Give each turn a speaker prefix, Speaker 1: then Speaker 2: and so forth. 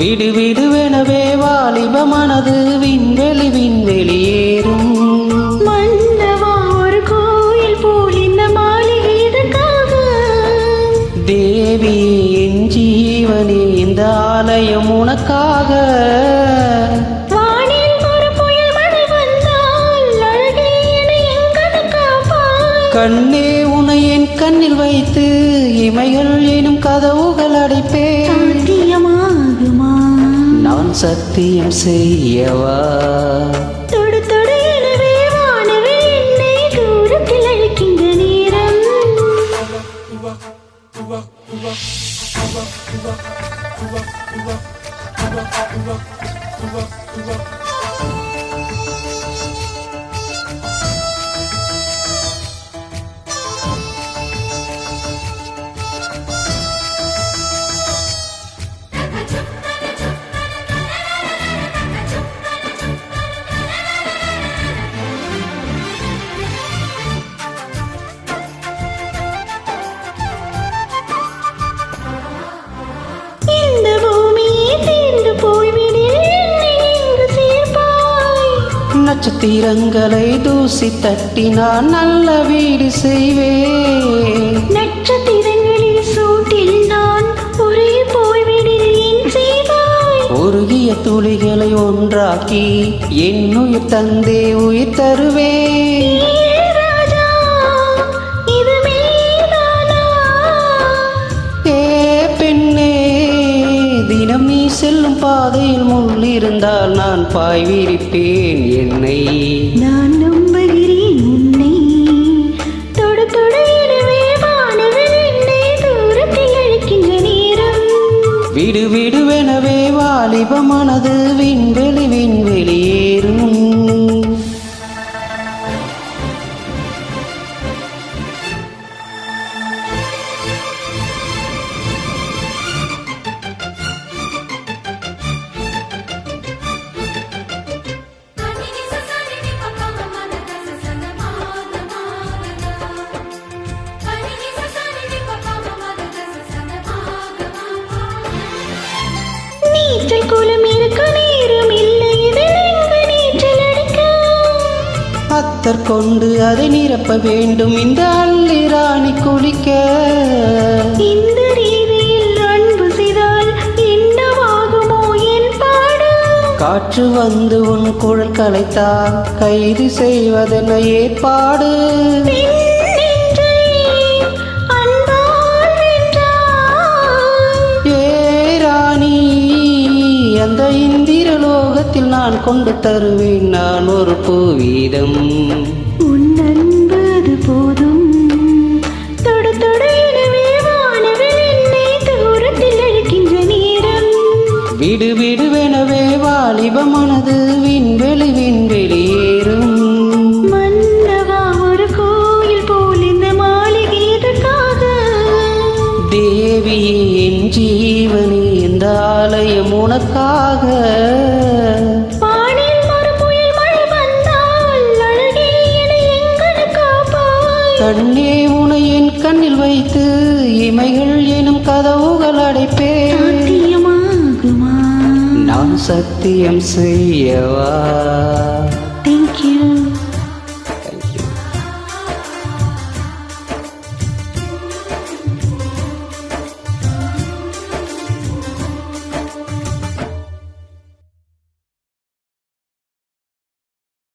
Speaker 1: விடு விடுவெனவே வாலிப மனது விண்வெளி விண்வெளியேறும் தேவி என் ஜீவனே இந்த ஆலயம் உனக்காக. கண்ணே உனை என் கண்ணில் வைத்து இமைகள் எனும் கதவுகள் அடைப்பேன். சத்தியம் செய்யவா? நட்சத்திரங்களை தூசி தட்டி நான் நல்ல வீடு செய்வேன்.
Speaker 2: நட்சத்திரங்களில் சூட்டில் நான் என் செய்வாய்.
Speaker 1: உருகிய துளிகளை ஒன்றாக்கி என் உயிர் தந்தே உயிர் தருவேன். தினம் நீ செல்லும் பாதையில் இருந்தால் நான் பாய் விரிப்பேன் என்னை.
Speaker 2: நான் நம்புகிறேன் உன்னை. தொடு தொடு
Speaker 1: விடு விடுவெனவே வாலிப மனது விண்வெளி விண்வெளியேறும் அத்தர் கொண்டு அதை நிரப்ப வேண்டும். இந்த அள்ளி ராணி குளிக்க.
Speaker 2: இந்த ரீதியில் அன்பு செய்தால் என்னவாகுமோ என் பாடு
Speaker 1: காற்று வந்து உன் குழல் கலைத்தா கைது செய்வதென ஏற்பாடு? நான் கொண்டு தருவேன் நான் ஒரு பூவீதம்.
Speaker 2: உன் அன்பு அது போதும்
Speaker 1: விடு விடுவெனவே வாலிப மனது விண்வெளி விண்வெளியேறும்
Speaker 2: மன்னவா ஒரு கோயில் போல் இந்த மாளிகை எதற்காக
Speaker 1: தேவியே என் ஜீவனே இந்த ஆலயம் உனக்காக. கண்ணே உனை என் கண்ணில் வைத்து இமைகள் எனும் கதவுகள் அடைப்பேன். நான் சத்தியம் செய்யவா?